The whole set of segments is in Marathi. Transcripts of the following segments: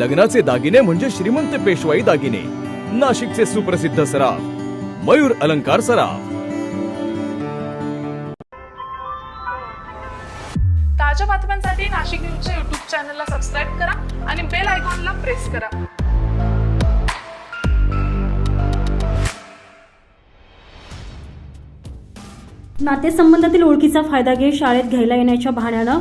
लग्नाचे दागिने म्हणजे श्रीमंत पेशवाई दागिने. नाशिकचे सुप्रसिद्ध सराफ मयूर अलंकार सराफ. ताज्या बातम्यांसाठी नाशिक न्यूजच्या युट्यूब चॅनलला सबस्क्राईब करा आणि बेल आयकॉनला प्रेस करा. नातेसंबंधातील ओळखीचा फायदा घेत शाळेत घ्यायला येण्याच्या बहाण्यानं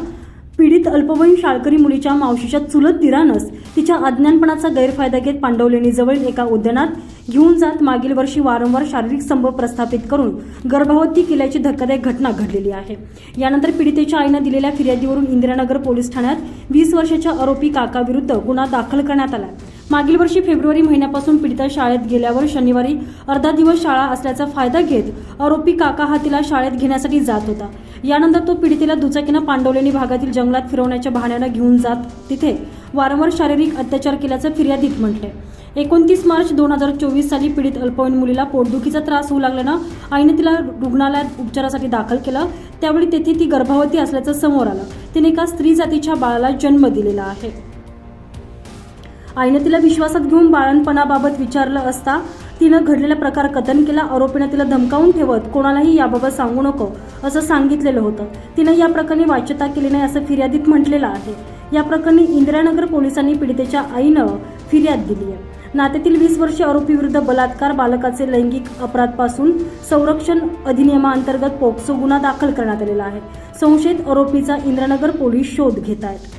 पीडित अल्पवयीन शाळकरी मुलीच्या मावशीच्या चुलत दिरानंच तिच्या अज्ञानपणाचा गैरफायदा घेत पांडवलेणीजवळील एका उद्यानात घेऊन जात मागील वर्षी वारंवार शारीरिक संभव प्रस्थापित करून गर्भवती केल्याची धक्कादायक घटना घडलेली आहे. यानंतर पीडितेच्या आईनं दिलेल्या फिर्यादीवरून इंदिरानगर पोलीस ठाण्यात वीस वर्षाच्या आरोपी काकाविरुद्ध गुन्हा दाखल करण्यात आला. मागील वर्षी फेब्रुवारी महिन्यापासून पीडिता शाळेत गेल्यावर शनिवारी अर्धा दिवस शाळा असल्याचा फायदा घेत आरोपी काका हा तिला शाळेत घेण्यासाठी जात होता. यानंतर तो पीडितेला दुचाकीनं पांडवलेणी भागातील जंगलात फिरवण्याच्या बहाण्यानं घेऊन जात तिथे वारंवार शारीरिक अत्याचार केल्याचं फिर्यादीत म्हटलंय. एकोणतीस मार्च दोन हजार चोवीस साली पीडित अल्पवयीन मुलीला पोटदुखीचा त्रास होऊ लागल्यानं आईने तिला रुग्णालयात उपचारासाठी दाखल केलं. त्यावेळी तेथे ती गर्भवती असल्याचं समोर आलं. तिने एका स्त्री जातीच्या बाळाला जन्म दिलेला आहे. आईने तिला विश्वासात घेऊन बाळणपणाबाबत विचारलं असता तिनं घडलेला प्रकार कथन केला आरोपीनं तिला धमकावून ठेवत कोणालाही याबाबत सांगू नको असं सांगितलेलं होतं. तिनं या प्रकरणी वाच्यता केली नाही असं फिर्यादीत म्हटलेलं आहे. या प्रकरणी इंदिरानगर पोलिसांनी पीडितेच्या आईनं फिर्याद दिली आहे. नात्यातील वीस वर्षीय आरोपीविरुद्ध बलात्कार बालकाचे लैंगिक अपराधपासून संरक्षण अधिनियमाअंतर्गत पोक्सो गुन्हा दाखल करण्यात आलेला आहे. संशयित आरोपीचा इंद्रानगर पोलीस शोध घेत आहेत.